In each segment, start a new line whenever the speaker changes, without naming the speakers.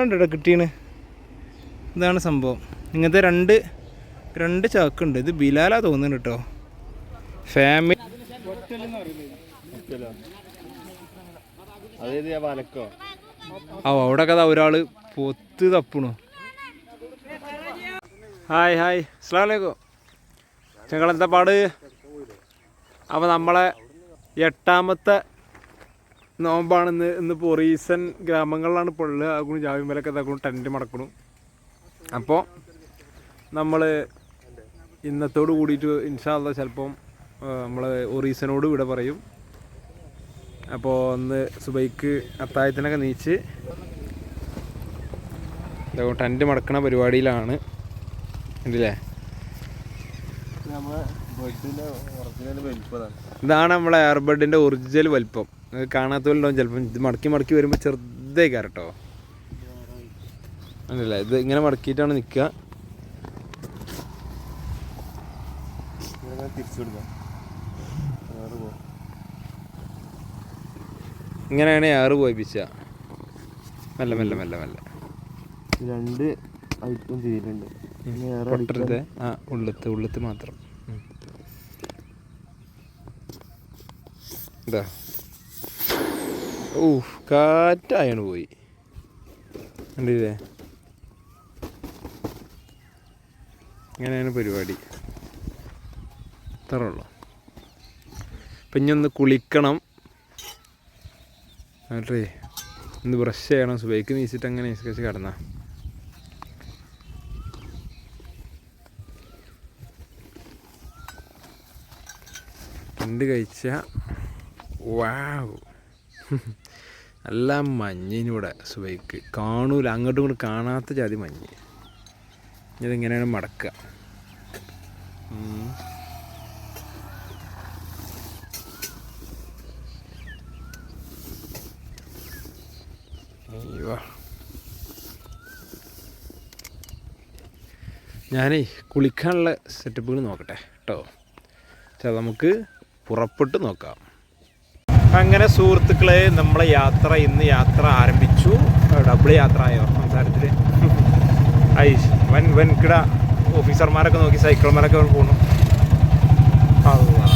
ഇവിടെ കിട്ടീണ്? ഇതാണ് സംഭവം. ഇങ്ങനത്തെ രണ്ട് രണ്ട് ചാക്കുണ്ട്. ഇത് ബിലാലാ തോന്നുന്നു കേട്ടോ ഫാമിലി ആ അവിടെ കഥ ഒരാൾ പൊത്ത് തപ്പണു. Hi hi. അസ്ലാമലൈക്കും ഞങ്ങളെന്താ പാട്? അപ്പോൾ നമ്മളെ എട്ടാമത്തെ നോമ്പാണ് ഇന്ന് ഇന്നിപ്പോൾ ഒറീസൻ ഗ്രാമങ്ങളിലാണ് ഇപ്പോൾ ഉള്ളത്. അതുകൊണ്ട് ജാവിമലൊക്കെ ഇതാക്കണം ടെന്റ് മടക്കണം. അപ്പോൾ നമ്മൾ ഇന്നത്തോട് കൂടിയിട്ട് ഇൻഷാല്ല ചിലപ്പം നമ്മൾ ഒറീസനോട് ഇവിടെ പറയും. അപ്പോൾ ഒന്ന് സുബൈക്ക് അത്തായത്തിനൊക്കെ നീച്ച് ടെന്റ് മടക്കണ പരിപാടിയിലാണ്. ഉണ്ടല്ലേ? ഇതാണ് നമ്മളെ എയർബഡിന്റെ ഒറിജിനൽ വലിപ്പം. കാണാത്തവരുണ്ടാവും ചിലപ്പം. ഇത് മടക്കി മടക്കി വരുമ്പോൾ ചെറുതേ കേട്ടോ അല്ല ഇത് ഇങ്ങനെ മടക്കിയിട്ടാണ് നിൽക്കുക. ഇങ്ങനെയാണ് ആറ് പോയിപ്പിച്ച. മെല്ലെ മെല്ലെ മെല്ലെ മെല്ലെ.
രണ്ട് ഐറ്റം ചെയ്തിട്ടുണ്ട്.
പൊട്ടരുത്. ആ ഉള്ളത്ത് ഉള്ളത്ത് മാത്രം. ഇതാ ഓ കാറ്റായാണ് പോയി. കണ്ടില്ലേ? ഇങ്ങനെയാണ് പരിപാടി. ഇത്രയുള്ളൂ അപ്പം ഇനി ഒന്ന് കുളിക്കണം. എന്നിട്ടേ ഒന്ന് ബ്രഷ് ചെയ്യണം. സുബൈക്ക് നീച്ചിട്ട് അങ്ങനെ നിസ്കരിച്ച് കിടന്ന. രണ്ട് കഴിച്ച? വാവ്. നല്ല മഞ്ഞിനൂടെ സുബൈക്ക്. കാണൂല. അങ്ങോട്ടും ഇങ്ങോട്ടും കാണാത്ത ജാതി മഞ്ഞ്. ഇതിങ്ങനെയാണ് മടക്കുക. ഞാനേ കുളിക്കാനുള്ള സെറ്റപ്പുകൾ നോക്കട്ടെ കേട്ടോ നമുക്ക് പുറപ്പെട്ട് നോക്കാം. അങ്ങനെ സുഹൃത്തുക്കളെ നമ്മളെ യാത്ര ഇന്ന് യാത്ര ആരംഭിച്ചു. ഡബിൾ യാത്ര ആയോ സംസാരത്തിൽ ഐ വൻ വൻകിട ഓഫീസർമാരൊക്കെ നോക്കി സൈക്കിൾമാരൊക്കെ അള്ളാ.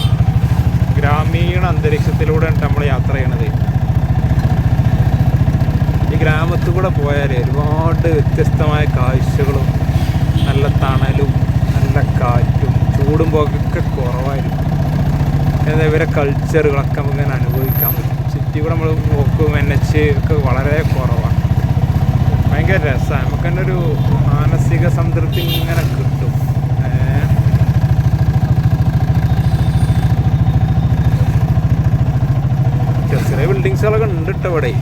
ഗ്രാമീണ അന്തരീക്ഷത്തിലൂടെ നമ്മൾ യാത്ര ചെയ്യണത്. ഈ ഗ്രാമത്തിൽ കൂടെ പോയാൽ ഒരുപാട് വ്യത്യസ്തമായ കാഴ്ചകളും നല്ല തണലും നല്ല കാറ്റും ചൂടും പോകൊക്കെ കുറവായിരിക്കും. എന്നാൽ ഇവരെ കൾച്ചറുകളൊക്കെ നമുക്ക് ഇങ്ങനെ അനുഭവിക്കാൻ പറ്റും. സിറ്റി കൂടെ നമ്മൾ നോക്കും എൻ എച്ച് ഒക്കെ വളരെ കുറവാണ്. ഭയങ്കര രസമാണ് നമുക്ക് തന്നെ ഒരു മാനസിക സംതൃപ്തി ഇങ്ങനെ കിട്ടും. ചെറിയ ബിൽഡിങ്സുകളൊക്കെ ഉണ്ട് കേട്ടോ ഇവിടെ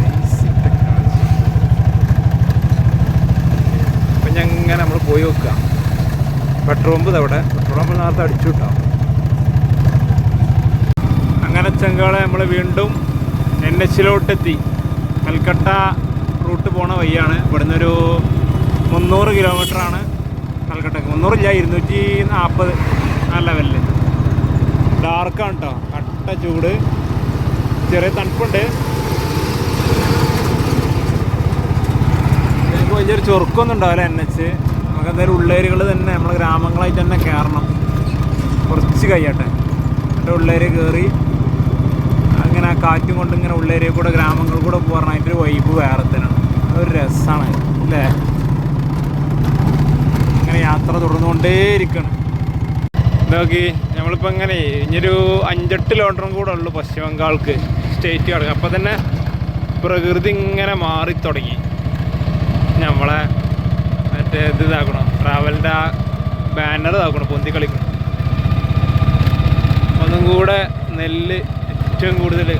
Basic technology. അപ്പം ഞങ്ങനെ നമ്മൾ പോയി നോക്കുക പെട്രോൾ പമ്പ് അവിടെ പെട്രോൾ പമ്പ് നേരത്തെ അടിച്ചു കിട്ടാം. അങ്ങനെ ചെങ്കാളെ നമ്മൾ വീണ്ടും എൻ എച്ചിലോട്ടെത്തി. കൽക്കട്ട റൂട്ട് പോണ വഴിയാണ്. ഇവിടുന്ന് ഒരു മുന്നൂറ് കിലോമീറ്ററാണ് കൽക്കട്ടക്ക്. മുന്നൂറില്ല ഇരുന്നൂറ്റി നാൽപ്പത് ആ ലെവലിൽ ഡാർക്കാണ് കേട്ടോ. കട്ട ചൂട്. ചെറിയ തണുപ്പുണ്ട്. വലിയൊരു ചൊറുക്കൊന്നും ഉണ്ടാവില്ല എൻ എച്ച്. നമുക്ക് എന്തായാലും ഉള്ളേരുകൾ തന്നെ നമ്മൾ ഗ്രാമങ്ങളായിട്ട് തന്നെ കയറണം കുറച്ച് കഴിയട്ടെ എന്നിട്ട് ഉള്ളേര് കയറി അങ്ങനെ കാറ്റും കൊണ്ട് ഇങ്ങനെ ഉള്ളേരിയ കൂടെ ഗ്രാമങ്ങൾ കൂടെ അതിന്റെ ഒരു വൈബ് വേറെ തന്നെയാണ്. അതൊരു രസമാണ് അല്ലേ? അങ്ങനെ യാത്ര തുടർന്നുകൊണ്ടേയിരിക്കണം. നോക്കി നമ്മളിപ്പോൾ ഇങ്ങനെ ഇനിയൊരു അഞ്ചെട്ട് കിലോമീറ്ററും കൂടെ ഉള്ളു പശ്ചിമ ബംഗാൾക്ക് സ്റ്റേറ്റ് കിടക്കും. അപ്പോൾ തന്നെ പ്രകൃതി ഇങ്ങനെ മാറി തുടങ്ങി നമ്മളെ മറ്റേ ഇത് ഇതാക്കണം. ട്രാവലിന്റെ ആ ബാനർ ഇതാക്കണം പൊന്തി കളിക്കണം. ഒന്നും കൂടെ നെല്ല് ഏറ്റവും കൂടുതൽ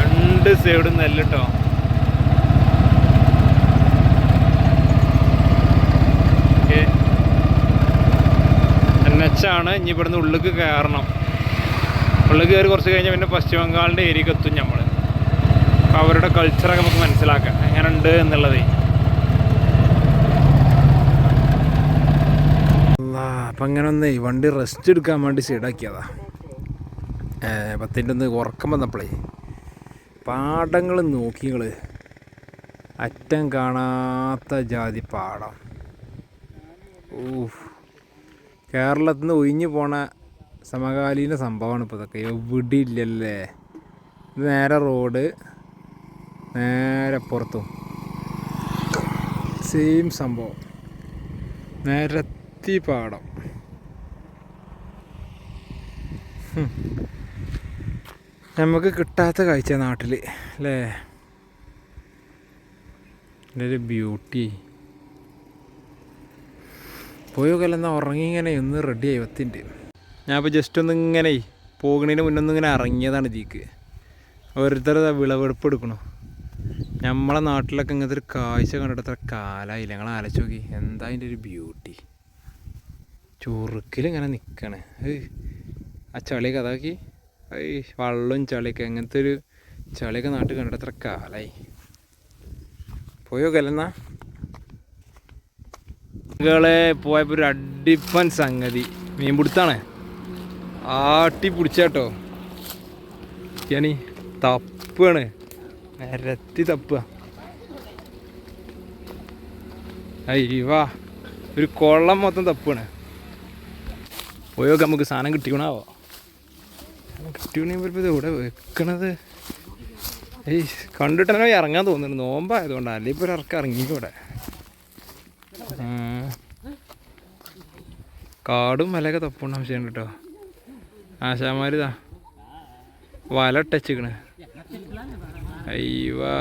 രണ്ട് സൈഡും നെല്ല് കേട്ടോ ഓക്കെ. എൻ ഇനി ഇവിടുന്ന് ഉള്ളിലേക്ക് കയറണം. ഉള്ളിൽ കയറി കുറച്ച് കഴിഞ്ഞാൽ പിന്നെ പശ്ചിമ ബംഗാളിന്റെ ഏരിയക്ക് എത്തും നമ്മൾ അവരുടെ കൾച്ചറൊക്കെ നമുക്ക് മനസ്സിലാക്കാം. എങ്ങനെയുണ്ട് എന്നുള്ളത്. അപ്പം അങ്ങനെ ഒന്ന് വണ്ടി റെസ്റ്റ് എടുക്കാൻ വേണ്ടി സൈഡാക്കിയതാ പത്തിന്റെ ഒന്ന് ഉറക്കം വന്നപ്പോഴേ പാടങ്ങൾ നോക്കി നിങ്ങൾ അറ്റം കാണാത്ത ജാതി പാടം ഊഫ് കേരളത്തിൽ നിന്ന് ഒഴിഞ്ഞു പോണ സമകാലീന സംഭവമാണ് ഇപ്പോൾ ഇതൊക്കെ. എവിടെ ഇല്ലല്ലേ നേരെ റോഡ് നേരെ പുറത്തും. സെയിം സംഭവം. നിരത്തി പാടം. നമുക്ക് കിട്ടാത്ത കാഴ്ച നാട്ടിൽ അല്ലേ? എന്റെ ഒരു ബ്യൂട്ടി പോയോക്കല്ല എന്നാൽ ഉറങ്ങി ഇങ്ങനെ ഒന്ന് റെഡി ആയി വത്തിന്റെ ഞാൻ ഇപ്പോൾ ജസ്റ്റ് ഒന്ന് ഇങ്ങനെ പോകുന്നതിന് മുന്നൊന്നും ഇങ്ങനെ ഇറങ്ങിയതാണ് ജീക്ക് ഓരോരുത്തർ വിളവെടുപ്പ് എടുക്കണു. നമ്മളെ നാട്ടിലൊക്കെ ഇങ്ങനത്തെ ഒരു കാഴ്ച കണ്ടിടത്ര കാലായില്ല? ഞങ്ങൾ ആലോചിച്ച് നോക്കി. എന്താ അതിന്റെ ഒരു ബ്യൂട്ടി ചുറുക്കിലിങ്ങനെ നിൽക്കണേ ആ ചളിയൊക്കെ അതാക്കി. ഏയ് വള്ളവും ചളിയൊക്കെ അങ്ങനത്തെ ഒരു ചളിയൊക്കെ നാട്ടിൽ കണ്ടിടത്ര കാലായി. പോയോ കല്ലെന്നാ കളെ പോയപ്പോൾ ഒരു അടിപ്പൻ സംഗതി. മീൻ പിടുത്താണ് ആട്ടി പിടിച്ചാട്ടോ ഞാനീ തപ്പാണ്. നിരത്തി തപ്പുക അയ്യവാ ഒരു കൊള്ളം മൊത്തം തപ്പാണ്. പോയൊക്കെ നമുക്ക് സാധനം കിട്ടിക്കണാവോ? കിട്ടിയപ്പോൾ ഇത് ഇവിടെ വെക്കണത്? ഏയ് കണ്ടിട്ട് ഇറങ്ങാൻ തോന്നുന്നു. നോമ്പായതുകൊണ്ട്. അല്ലെങ്കിൽ ഇപ്പോൾ ഇറക്കം ഇറങ്ങിക്കൂടെ. കാടും മലയൊക്കെ തപ്പുണ്ട് ആവശ്യം കേട്ടോ ആശാമാരിതാ വല ഇട്ടച്ചിക്കണ് അയ്യവാ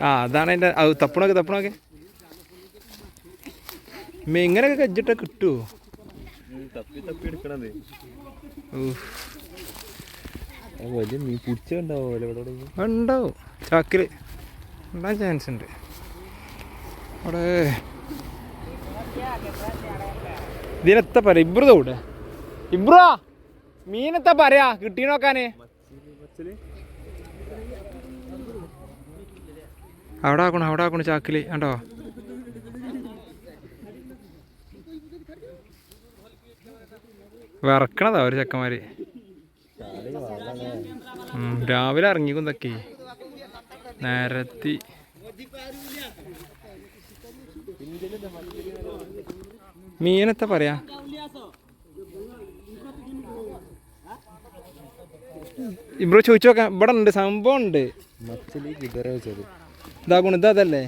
ആ അതാണ് അതിന്റെ അത് തപ്പണൊക്കെ തപ്പണൊക്കെ. മേ ഇങ്ങനെയൊക്കെ കജ്ജിട്ട കിട്ടുമോ
വലിയ മീൻ ഇവിടെ
ഉണ്ടാവും. ചാക്കിൽ ചാൻസ് ഉണ്ട്. അവിടെ. ഇതിനെത്ത പറയാ ഇബ്രു കൂടെ. ഇബ്രോ മീനെത്ത പറയാ കിട്ടി നോക്കാന്. അവിടെ ആക്കണു അവിടെ ആക്കണു ചാക്കിൽ കണ്ടോ? വിറക്കണതാ ഒരു ചെക്കന്മാര്. രാവിലെ ഇറങ്ങിക്കുന്നൊക്കെ നേരത്തി. മീനെത്താ പറയാ. ഇവിടെ ചോദിച്ചു നോക്കാം ഇവിടെ ഉണ്ട് സംഭവം ഉണ്ട്
കിതറ
ഇതാ അതല്ലേ?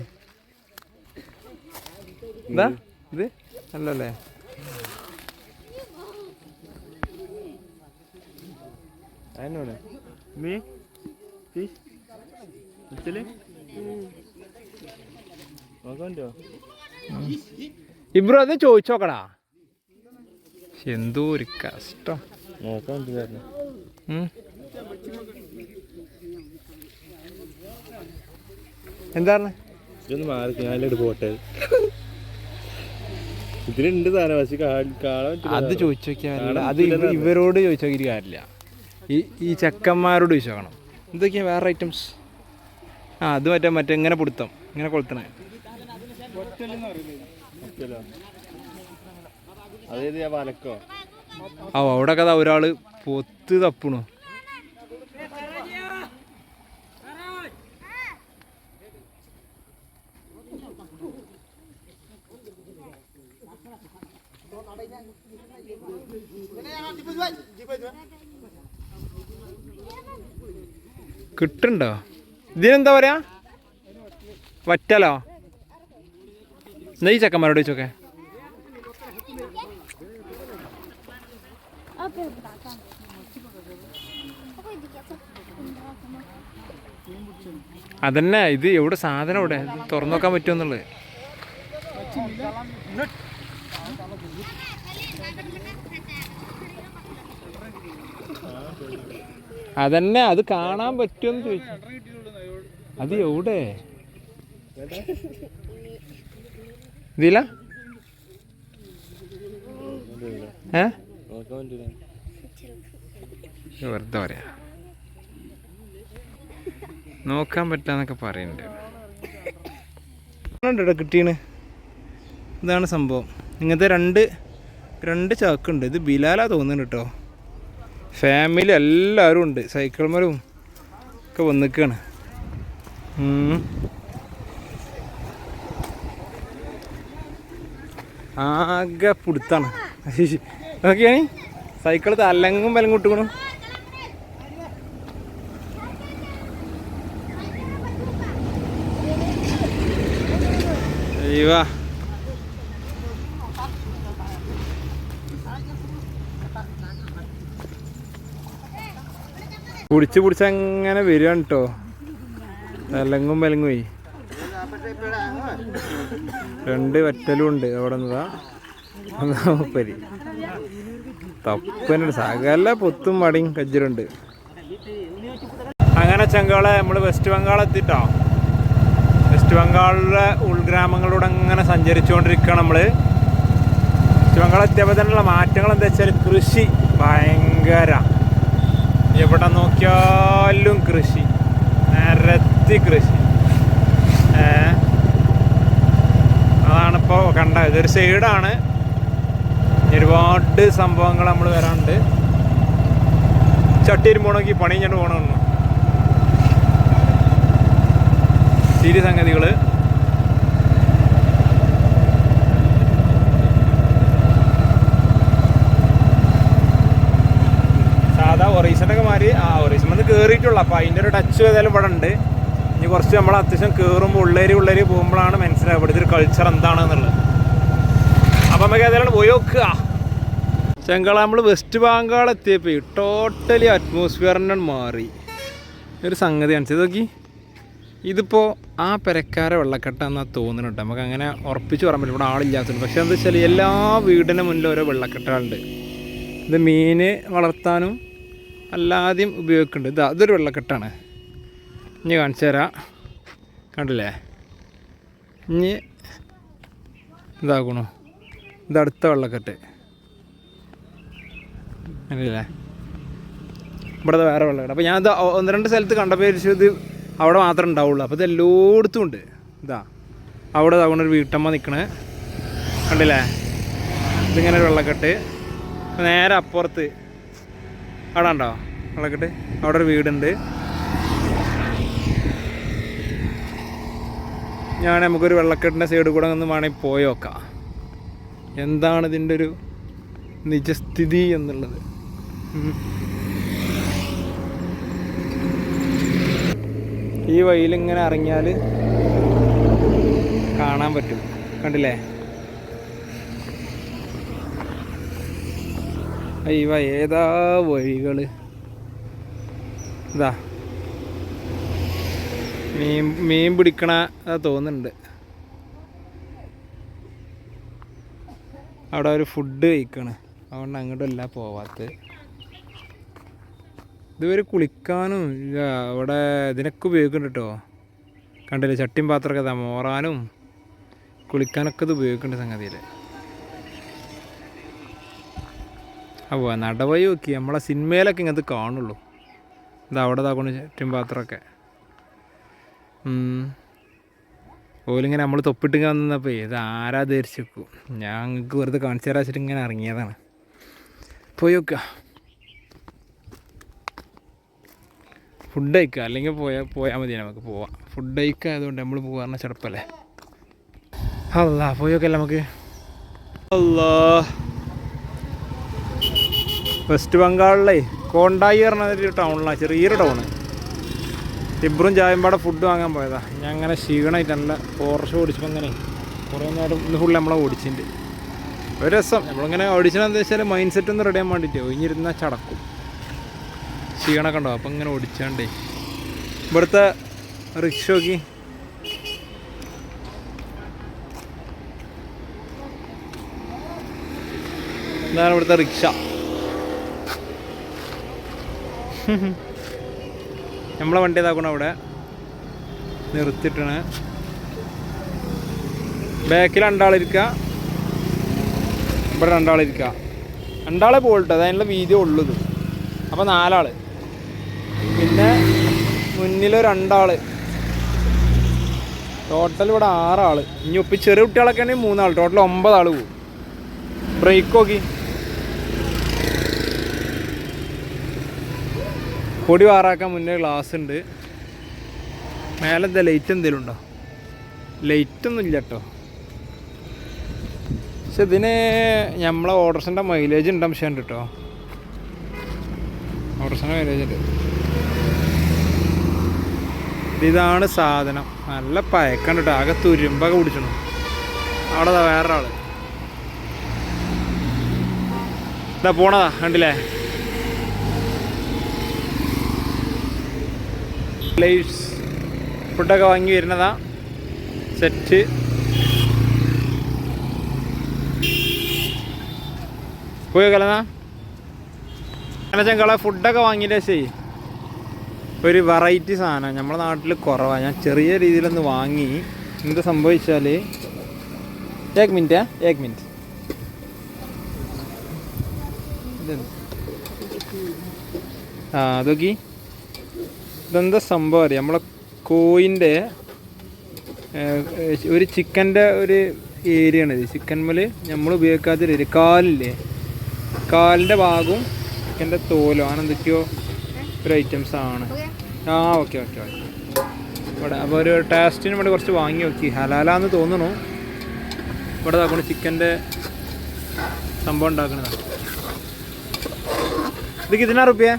ഇതാ ഇത് അല്ലല്ലേ
അതിനോട് മീ ഫിഷ് മച്ചലി നോക്കണ്ടോ?
ഇബ്രോ അത് ചോദിച്ചോക്കടാ എന്തോ ഒരു കഷ്ടം. എന്താണ്
ഇതൊന്ന് മാറി ഞാനിട്ട് പോട്ടെ. ഇതിലുണ്ട് സാധനം പക്ഷെ
അത് ചോദിച്ചു നോക്കിയാൽ അത് ഇവ- ഇവരോട് ചോദിച്ചു നോക്കി കാര്യമില്ല. ഈ ഈ ചെക്കന്മാരോട് ചോദിച്ചു നോക്കണം. എന്തൊക്കെയാ വേറെ ഐറ്റംസ് ആ അത് മറ്റേ മറ്റേ ഇങ്ങനെ പിടുത്തം. ഇങ്ങനെ കൊളുത്തണേ.
വലക്കോ
ആ അവിടെ കഥ ഒരാൾ പൊത്ത് തപ്പണു. കിട്ടുണ്ടോ? ഇതിനെന്താ പറയാ? വറ്റലോ? എന്നാ ഈ ചെക്കന്മാരോട് ചോദിച്ചോക്കെ? അതന്നെ ഇത് എവിടെ സാധനം ഇവിടെ തുറന്നു നോക്കാൻ പറ്റുമെന്നുള്ളത് അതന്നെ അത് കാണാൻ പറ്റുമെന്ന് ചോദിച്ചു. അത് എവിടെ?
പറ്റൂല
വെറുതെ പറയാ. നോക്കാൻ പറ്റാന്നൊക്കെ പറയുന്നുണ്ട് കിട്ടീണ്? ഇതാണ് സംഭവം. ഇങ്ങനത്തെ രണ്ട് രണ്ട് ചാക്കുണ്ട്. ഇത് ബിലാലാ തോന്നുന്നുണ്ട് കേട്ടോ ഫാമിലി എല്ലാവരും ഉണ്ട്. സൈക്കിൾമാരും ഒക്കെ വന്നിക്കാണ്. ആകെ പുടുത്താണ്. നോക്കിയാണ് സൈക്കിൾ തലങ്ങും വിലങ്ങും ഇട്ടുക്കണു. അയ്യോ കുടിച്ച് പിടിച്ച് അങ്ങനെ വരികയാണ് കേട്ടോ തലങ്ങും വിലങ്ങും രണ്ട് വറ്റലും ഉണ്ട്. അവിടെ തപ്പനുണ്ട്. സകല പൊത്തും മടിയും കജ്ജറുണ്ട് അങ്ങനെ ചെങ്കാളെ നമ്മൾ വെസ്റ്റ് ബംഗാൾ എത്തിട്ടോ. വെസ്റ്റ് ബംഗാളിലെ ഉൾഗ്രാമങ്ങളിലൂടെ അങ്ങനെ സഞ്ചരിച്ചുകൊണ്ടിരിക്കുകയാണ് നമ്മൾ വെസ്റ്റ് ബംഗാൾ എത്തിയപ്പോൾ തന്നെയുള്ള മാറ്റങ്ങൾ എന്താ വെച്ചാൽ കൃഷി ഭയങ്കര. എവിടെ നോക്കിയാലും കൃഷി. നിരത്തി കൃഷി. ഏ? അതാണിപ്പോൾ കണ്ട ഇതൊരു സൈഡാണ്. ഒരുപാട് സംഭവങ്ങൾ നമ്മൾ വരാണ്ട് ചട്ടിയിൽ പോകണമെങ്കിൽ ഞാൻ പോകണമെന്നു തിരി സംഗതികൾ സാധാ ഒറീസന്റെ ഒക്കെ മാറി ആ ഒറീസം വന്ന് കയറിയിട്ടുള്ളൂ. അപ്പോൾ അതിന്റെ ഒരു ടച്ച് ഏതായാലും ഇവിടെ ഉണ്ട് ഇനി കുറച്ച് നമ്മൾ അത്യാവശ്യം കയറുമ്പോൾ ഉള്ളേരി ഉള്ളേരി പോകുമ്പോഴാണ് മനസ്സിലാവുക ഒരു കൾച്ചർ എന്താണെന്നുള്ളത്. അപ്പം നമുക്ക് ഏതായാലും പോയി നോക്കുക. ചെങ്കള നമ്മൾ വെസ്റ്റ് ബംഗാൾ എത്തിയപ്പോൾ ടോട്ടലി അറ്റ്മോസ്ഫിയറിനെ മാറി. ഒരു സംഗതി കാണിച്ചത് നോക്കി. ഇതിപ്പോൾ ആ പെരക്കാര വെള്ളക്കെട്ട എന്നാ തോന്നുന്നുണ്ട് നമുക്ക് അങ്ങനെ ഉറപ്പിച്ച് പറയാൻ പറ്റും ഇവിടെ ആളില്ലാത്തത് പക്ഷേ എന്താ വെച്ചാൽ എല്ലാ വീടിന് മുന്നിൽ ഓരോ വെള്ളക്കെട്ടുകളുണ്ട് ഇത് മീൻ വളർത്താനും അല്ലാതെയും ഉപയോഗിക്കുന്നുണ്ട്. ഇത് അതൊരു വെള്ളക്കെട്ടാണ്. ഇനി കാണിച്ചു തരാം. കണ്ടില്ലേ? ഇനി ഇതാക്കണു. ഇത് അടുത്ത വെള്ളക്കെട്ട്. കണ്ടില്ലേ? ഇവിടെ വേറെ വെള്ളക്കെട്ട്. അപ്പോൾ ഞാനത് ഒന്ന് രണ്ട് സ്ഥലത്ത് കണ്ടപ്പോൾ ഇത് അവിടെ മാത്രമേ ഉണ്ടാവുള്ളൂ. അപ്പോൾ ഇത് എല്ലായിടത്തും ഉണ്ട്. ഇതാ. അവിടെ ഇതാ ഒരു വീട്ടമ്മ നിൽക്കണേ കണ്ടില്ലേ? ഇതിങ്ങനെ ഒരു വെള്ളക്കെട്ട്. നേരെ അപ്പുറത്ത്. അവിടെ ഉണ്ടോ? വെള്ളക്കെട്ട്? അവിടെ ഒരു വീടുണ്ട്. ഞാൻ നമുക്കൊരു വെള്ളക്കെട്ടിന്റെ സൈഡിൽ കൂടെ ഒന്ന് വേണമെങ്കിൽ പോയി നോക്കാം. എന്താണ് ഇതിന്റെ ഒരു നിജസ്ഥിതി എന്നുള്ളത്? ഈ വഴിയിലിങ്ങനെ ഇറങ്ങിയാൽ കാണാൻ പറ്റും. കണ്ടില്ലേ? ഇവ ഏതാ വഴികൾ ഇതാ. മീൻ മീൻ പിടിക്കണ തോന്നുന്നുണ്ട്. അവിടെ ഒരു ഫുഡ് കഴിക്കണ. അതുകൊണ്ട് അങ്ങോട്ടല്ല പോവാത്തത്. ഇതുവരെ കുളിക്കാനും അവിടെ ഇതിനൊക്കെ ഉപയോഗിക്കുന്നുണ്ട് കേട്ടോ കണ്ടില്ലേ ചട്ടിയും പാത്രമൊക്കെ മോറാനും കുളിക്കാനൊക്കെ ഇത് ഉപയോഗിക്കേണ്ട സംഗതിയിൽ അപ്പോൾ നടവഴി നോക്കി നമ്മളെ സിനിമയിലൊക്കെ ഇങ്ങനത്തെ കാണുള്ളൂ. ഇത് അവിടെ ഇതാക്കൊണ്ട് ചട്ടിയും പാത്രമൊക്കെ. ഓലിങ്ങനെ നമ്മൾ തൊപ്പിട്ട് വന്നപ്പോൾ ഇത് ആരാ ധരിച്ചു ഞങ്ങൾക്ക് വെറുതെ കാണിച്ചു തരാ വെച്ചിട്ട് ഇങ്ങനെ ഇറങ്ങിയതാണ്. പോയി നോക്കുക ഫുഡ് കഴിക്കുക അല്ലെങ്കിൽ പോയാൽ പോയാൽ മതി നമുക്ക് പോവാം. ഫുഡ് കഴിക്കുക ആയതുകൊണ്ട് നമ്മൾ പോകാറുണ്ട് ചെറുപ്പല്ലേ? അല്ല പോയി നോക്കല്ലേ നമുക്ക്? അല്ല വെസ്റ്റ് ബംഗാളിലെ കോണ്ടായി പറഞ്ഞ ടൗണിലാണ് ചെറിയൊരു ടൗണ് ഇബ്രും ചായമ്പാടെ ഫുഡ് വാങ്ങാൻ പോയതാ. ഞാൻ അങ്ങനെ ക്ഷീണമായിട്ട് നല്ല പോർഷ ഓടിച്ചപ്പോൾ അങ്ങനെ കുറേ നേരം ഇന്ന് ഫുള്ള് നമ്മളെ ഓടിച്ചിട്ടുണ്ട് ഒരു രസം. നമ്മളിങ്ങനെ ഓടിച്ചതെന്ന് വെച്ചാൽ മൈൻഡ് സെറ്റ് ഒന്ന് റെഡി വേണ്ടിയിട്ട് ഒഴിഞ്ഞിരുന്നാൽ ചടക്കും. ക്ഷീണമൊക്കെ ഉണ്ടാവും. അപ്പം ഇങ്ങനെ ഓടിച്ചാണ്ടേ. ഇവിടുത്തെ റിക്ഷ നോക്കി. ഇതാണ് ഇവിടുത്തെ റിക്ഷ. നമ്മളെ വണ്ടി ഇതാക്കണം അവിടെ നിർത്തിയിട്ടാണ്. ബാക്കിൽ രണ്ടാളിരിക്കുക ഇവിടെ രണ്ടാളിരിക്കുക രണ്ടാളെ പോയിട്ട് അതിനുള്ള വീതി ഉള്ളത് അപ്പോൾ നാലാൾ പിന്നെ മുന്നിൽ രണ്ടാൾ. ടോട്ടൽ ഇവിടെ ആറാൾ. ഇനി ഒപ്പി ചെറിയ കുട്ടികളൊക്കെ ആണെങ്കിൽ മൂന്നാൾ ടോട്ടൽ ഒമ്പതാൾ പോകും ബ്രേക്ക് നോക്കി. പൊടി വാറാക്കാൻ മുന്നേ ഗ്ലാസ് ഉണ്ട്. മേലെ എന്താ ലൈറ്റ് എന്തെങ്കിലും ഉണ്ടോ? ലൈറ്റ് ഒന്നും ഇല്ല കേട്ടോ പക്ഷെ ഇതിന് നമ്മളെ ഓർഡർസിന്റെ മൈലേജ് ഉണ്ട് പക്ഷേ ഉണ്ട് കേട്ടോ ഓർഡർസിന്റെ മൈലേജ് ഉണ്ട്. ഇതാണ് സാധനം. നല്ല പയക്കണ്ട് കേട്ടോ ആകെ തുരുമ്പൊക്കെ പിടിച്ചണം. അവിടെ വേറൊരാൾ ഇതാ പോണതാ കണ്ടില്ലേ? ലൈറ്റ്സ് ഫുഡൊക്കെ വാങ്ങി വരുന്നതാ. സെറ്റ് പോയോ കലനാ ചെങ്കളെ ഫുഡൊക്കെ വാങ്ങിയിട്ട് ശരി. ഒരു വെറൈറ്റി സാധനം. നമ്മുടെ നാട്ടിൽ കുറവാണ് ഞാൻ ചെറിയ രീതിയിലൊന്ന് വാങ്ങി. എന്ത് സംഭവിച്ചാൽ ഏക് മിനിറ്റ് ഏക് മിനിറ്റ് ആ അതൊക്കെ. ഇതെന്താ സംഭവം അറിയാം? നമ്മളെ കോയിന്റെ ഒരു ചിക്കന്റെ ഒരു ഏരിയ ആണിത് ചിക്കൻ മുതൽ നമ്മൾ ഉപയോഗിക്കാത്തൊരു ഏരിയ. കാലില്ലേ? കാലിന്റെ ഭാഗവും ചിക്കന്റെ തോലോ. അങ്ങനെ എന്തൊക്കെയോ ഒരു ഐറ്റംസ് ആണ്. ആ ഓക്കെ ഓക്കെ ഓക്കെ. ഇവിടെ അപ്പോൾ ഒരു ടേസ്റ്റിന് വേണ്ടി കുറച്ച് വാങ്ങി നോക്കി. ഹലാലാന്ന് തോന്നുന്നു. ഇവിടെ നോക്കണം ചിക്കന്റെ സംഭവം ഉണ്ടാക്കണതാണ്. ഇത് കിതന റുപ്യ?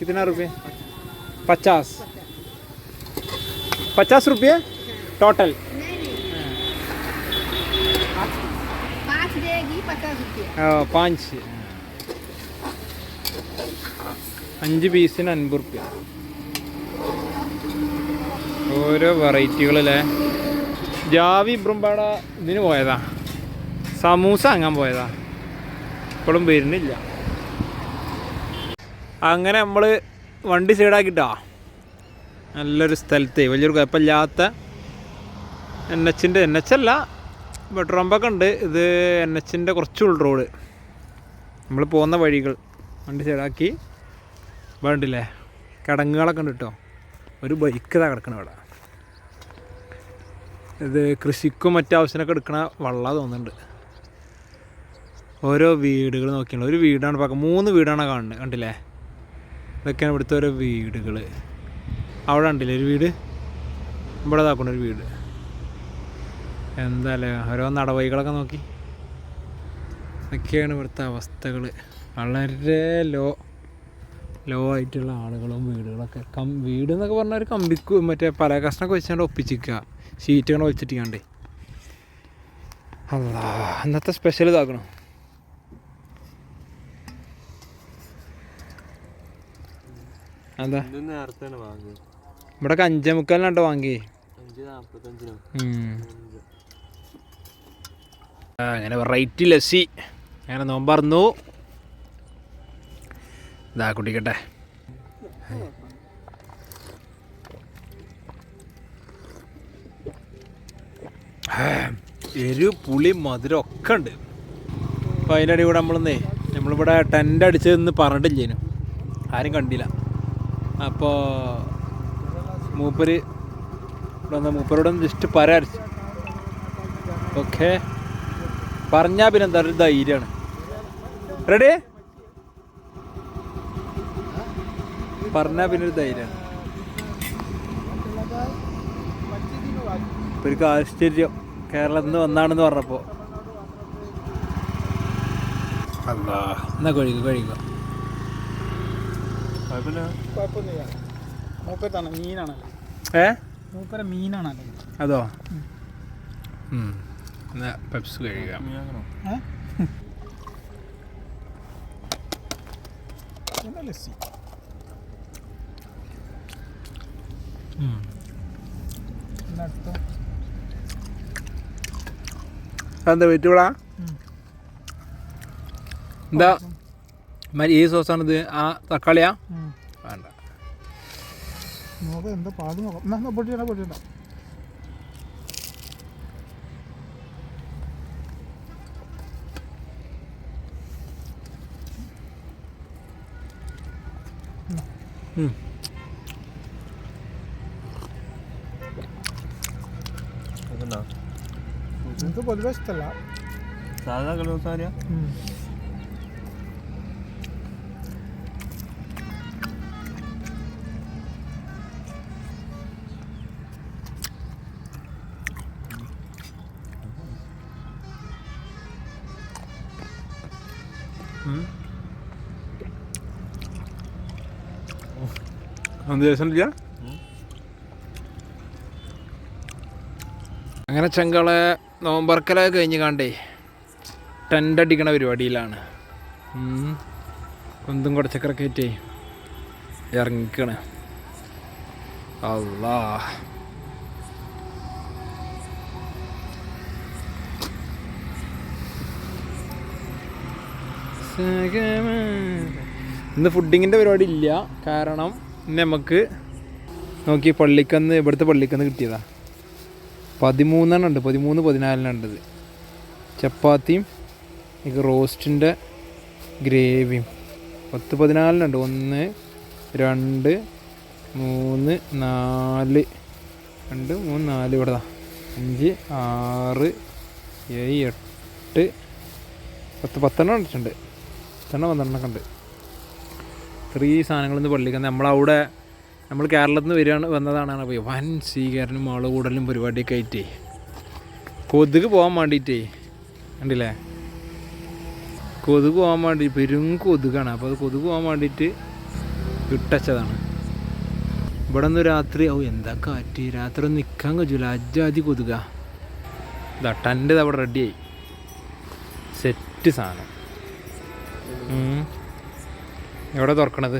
കിതന റുപ്യ? पचास पचास रुपये टोटल
पाँच देगी पचास रुपये
പാഞ്ച് അഞ്ച് പീസിന് അൻപത് റുപ്യ ഓരോ വെറൈറ്റികളല്ലേ ജാവി ഇബ്രുംപാട ഇതിന് പോയതാ സമൂസ വാങ്ങാൻ പോയതാ ഇപ്പോഴും വരുന്നില്ല അങ്ങനെ നമ്മൾ വണ്ടി സൈഡാക്കിട്ടാ? നല്ലൊരു സ്ഥലത്ത് വലിയൊരു കുഴപ്പമില്ലാത്ത എൻ എച്ചിന്റെ എൻ എച്ച് അല്ല പെട്രോമ്പൊക്കെ ഉണ്ട്. ഇത് എൻ എച്ചിന്റെ കുറച്ച് ഉൾ റോഡ് നമ്മൾ പോകുന്ന വഴികൾ. വണ്ടി സൈഡാക്കി. വേണ്ടില്ലേ കിടങ്ങുകളൊക്കെ ഉണ്ട് കേട്ടോ. ഒരു ബൈക്ക് തകർക്കണം ഇവിടെ. ഇത് കൃഷിക്കും മറ്റാവശ്യത്തിനൊക്കെ എടുക്കണ വള്ള തോന്നുന്നുണ്ട്. ഓരോ വീടുകൾ നോക്കിയാണ് ഒരു വീടാണ് പാക്കം മൂന്ന് വീടാണ് കാണുന്നത്. കണ്ടില്ലേ? ഇതൊക്കെയാണ് ഇവിടുത്തെ ഓരോ വീടുകൾ അവിടെ ഉണ്ടല്ലേ ഒരു വീട്? ഇവിടെ ഒരു വീട്. എന്താല്ലേ ഓരോ നടവഴികളൊക്കെ നോക്കി. ഇതൊക്കെയാണ് ഇവിടുത്തെ അവസ്ഥകൾ വളരെ ലോ ലോ ആയിട്ടുള്ള ആളുകളും വീടുകളൊക്കെ. കം വീട് എന്നൊക്കെ പറഞ്ഞാൽ ഒരു കമ്പിക്ക് മറ്റേ പല കഷ്ണമൊക്കെ വെച്ചാണ്ട് ഒപ്പിച്ചിരിക്കുക ഷീറ്റുകൾ വെച്ചിട്ടിക്കാണ്ടേ അല്ല ഇന്നത്തെ സ്പെഷ്യൽ ഇതാക്കണം? ഇവിടെ അഞ്ചേ മുക്കാലിനാട്ടോ വാങ്ങി. അങ്ങനെ വെറൈറ്റി ലസ്സി. അങ്ങനെ നോമ്പറന്നു ഇതാ കുട്ടിക്കട്ടെ എരു പുളി മധുരം ഒക്കെ ഉണ്ട്. അപ്പോൾ അതിന്റെ അടി കൂടെ നമ്മളൊന്നേ നമ്മളിവിടെ ടെന്റ് അടിച്ചതെന്ന് പറഞ്ഞിട്ടില്ലേനു. ആരും കണ്ടില്ല. അപ്പോൾ മൂപ്പര് ഇവിടെ വന്ന മൂപ്പരോട് ജസ്റ്റ് പരാരിച്ചു ഓക്കെ. പറഞ്ഞാൽ പിന്നെ എന്താ ഒരു ധൈര്യമാണ് റെഡി പറഞ്ഞാൽ പിന്നെ ഒരു ധൈര്യമാണ് ഇപ്പൊ എനിക്ക് ആശ്ചര്യം കേരളത്തിൽ നിന്ന് വന്നാണെന്ന് പറഞ്ഞപ്പോൾ അല്ലാ എന്നാ കഴിക്കുക കഴിക്കുക
കുഴപ്പമൊന്നുമില്ല. മൂപ്പത്താണ് മീനാണല്ലോ.
ഏ?
മൂപ്പര മീനാണല്ലോ.
അതോ. എന്നാ പെപ്സ് കഴിക്കാം.
എന്താ ലസ്സി
ഉം.
എന്താ അടുത്ത
എന്താ? ഈ സോസാണിത്. ആ തക്കാളിയാ. വേണ്ട.
നോക്കാം എന്താ പാട് നോക്കാം. പൊട്ടിയണ്ട പൊട്ടിയണ്ട. എനിക്ക് പൊതുവെ ഇഷ്ടമല്ല
എന്ത് രസമില്ല അങ്ങനെ ചെങ്കളെ നോമ്പറക്കലൊക്കെ കഴിഞ്ഞ് കണ്ടേ ടെന്റ് അടിക്കണ പരിപാടിയിലാണ് കൊന്തും കുടച്ചക്കറൊക്കെ ആയിട്ടേ ഇറങ്ങിക്കണ്. അല്ലാ ഇന്ന് ഫുഡിങ്ങിന്റെ പരിപാടി ഇല്ല. കാരണം നമുക്ക് നോക്കി പള്ളിക്കന്ന് ഇവിടുത്തെ പള്ളിക്കന്ന് കിട്ടിയതാ. പതിമൂന്നെണ്ണം ഉണ്ട് പതിമൂന്ന് പതിനാലെണ്ണം ഉണ്ട് ഇത്. ചപ്പാത്തിയും ഇത് റോസ്റ്റിന്റെ ഗ്രേവിയും. പത്ത് പതിനാലിനുണ്ട് ഒന്ന് രണ്ട് മൂന്ന് നാല്. രണ്ട് മൂന്ന് നാല് ഇവിടെ. അഞ്ച് ആറ് ഏഴ് എട്ട് പത്ത് പത്തെണ്ണം കണ്ടിട്ടുണ്ട് പത്തെണ്ണം പന്ത്രണ്ടെണ്ണം ഉണ്ട്. ഇത്രയും സാധനങ്ങൾ ഇന്ന് പള്ളിക്കുന്ന നമ്മളവിടെ നമ്മൾ കേരളത്തിൽ നിന്ന് വരികയാണ് വന്നതാണ് അപ്പോൾ വൻ സ്വീകരണം മോൾ കൂടലും പരിപാടിയൊക്കെ ആയിട്ടേ. കൊതുക് പോകാൻ വേണ്ടിയിട്ടേ കണ്ടില്ലേ? കൊതുക് പോകാൻ വേണ്ടി പെരും കൊതുകാണ്. അപ്പോൾ അത് കൊതുക് പോകാൻ വേണ്ടിയിട്ട് ഇട്ടച്ചതാണ് ഇവിടെ നിന്ന് രാത്രി ഓ എന്താ കാറ്റ്? രാത്രി ഒന്നും നിൽക്കാൻ കഴിച്ചില്ല അജാതി കൊതുക. ഇതാ ടന്റെ അവിടെ റെഡിയായി സെറ്റ് സാധനം. എവിടെ തുറക്കണത്?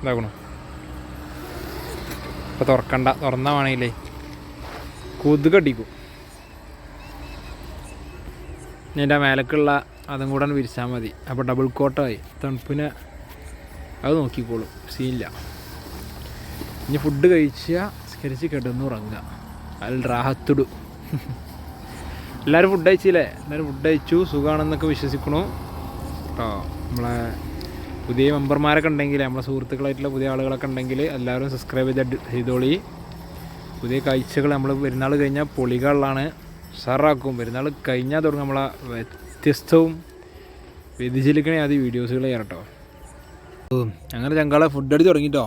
ഇതാക്കണോ? ഇപ്പം തുറക്കണ്ട. തുറന്നാ വേണമെങ്കിലേ കൊതുക് അടിക്കും. ഇനി എന്റെ മേലക്കുള്ള അതും കൂടെ വിരിച്ചാൽ മതി. അപ്പോൾ ഡബിൾ കോട്ടായി തണുപ്പിനെ അത് നോക്കിക്കോളും. സീനില്ല. ഇനി ഫുഡ് കഴിച്ചാൽ സ്കരിച്ച് കിടന്ന് ഉറങ്ങുക. അൽ റാഹത്തുടു. എല്ലാവരും ഫുഡ് കഴിച്ചില്ലേ? എല്ലാവരും ഫുഡ് കഴിച്ചു. സുഖമാണെന്നൊക്കെ വിശ്വസിക്കണു. കേട്ടോ നമ്മളെ പുതിയ മെമ്പർമാരൊക്കെ ഉണ്ടെങ്കിൽ നമ്മളെ സുഹൃത്തുക്കളായിട്ടുള്ള പുതിയ ആളുകളൊക്കെ ഉണ്ടെങ്കിൽ എല്ലാവരും സബ്സ്ക്രൈബ് ചെയ്ത് ചെയ്തോളി. പുതിയ കാഴ്ചകൾ നമ്മൾ പെരുന്നാൾ കഴിഞ്ഞാൽ പൊളികളിലാണ് സാറാക്കും പെരുന്നാൾ കഴിഞ്ഞാൽ തുടങ്ങും നമ്മളെ വ്യത്യസ്തവും വ്യതിചലിക്കണേ ആദ്യം വീഡിയോസുകൾ ചെയ്യാറട്ടോ അങ്ങനെ ചങ്കാളെ ഫുഡ് അടി തുടങ്ങിട്ടോ.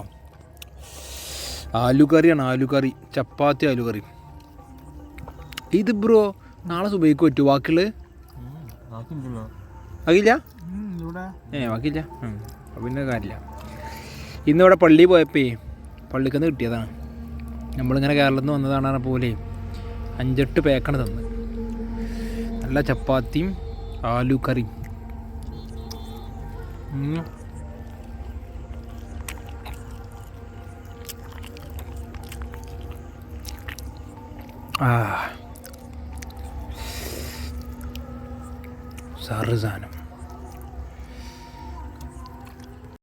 ആലു കറിയാണ് ആലു കറി ചപ്പാത്തി ആലു കറി ഇത് ബ്രോ നാളെ സുബൈക്ക് പറ്റുമോ ബാക്കിയുള്ളത്
ഇവിടെ
ഏ ബാക്കിയില്ല. പിന്നെ കാര്യമില്ല. ഇന്നിവിടെ പള്ളിയിൽ പോയപ്പേ നിന്ന് കിട്ടിയതാണ്. നമ്മളിങ്ങനെ കേരളത്തിൽ നിന്ന് വന്നതാണ് പോലെ അഞ്ചെട്ട് പേക്കാണ് തന്ന്. നല്ല ചപ്പാത്തിയും ആലു കറിയും ആ സാറ് സാധനം.